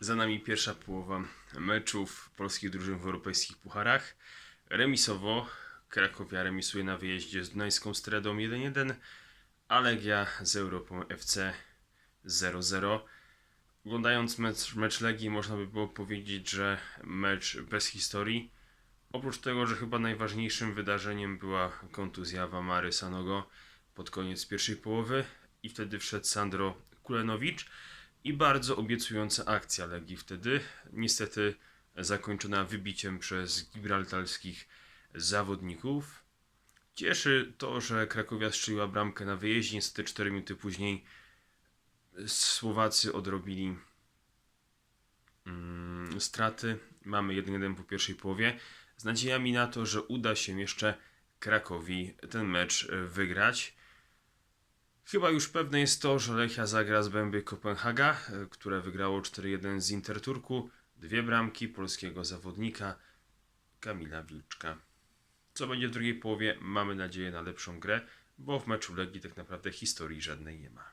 Za nami pierwsza połowa meczów polskich drużyn w europejskich pucharach. Remisowo Krakowia remisuje na wyjeździe z Dunajską Stredą 1-1, a Legia z Europą FC 0-0. Oglądając mecz, mecz Legii można by było powiedzieć, że mecz bez historii. Oprócz tego, że chyba najważniejszym wydarzeniem była kontuzja Wamary Sanogo pod koniec pierwszej połowy i wtedy wszedł Sandro Kulenowicz i bardzo obiecująca akcja Legii wtedy, niestety zakończona wybiciem przez gibraltarskich zawodników. Cieszy to, że Krakowia strzeliła bramkę na wyjeździe, niestety 4 minuty później Słowacy odrobili mm, straty. Mamy 1-1 po pierwszej połowie. Z nadziejami na to, że uda się jeszcze Krakowi ten mecz wygrać. Chyba już pewne jest to, że Lechia zagra z Bęby Kopenhaga, e, które wygrało 4-1 z Interturku. Dwie bramki polskiego zawodnika Kamila Wilczka. Co będzie w drugiej połowie? Mamy nadzieję na lepszą grę, bo w meczu Legii tak naprawdę historii żadnej nie ma.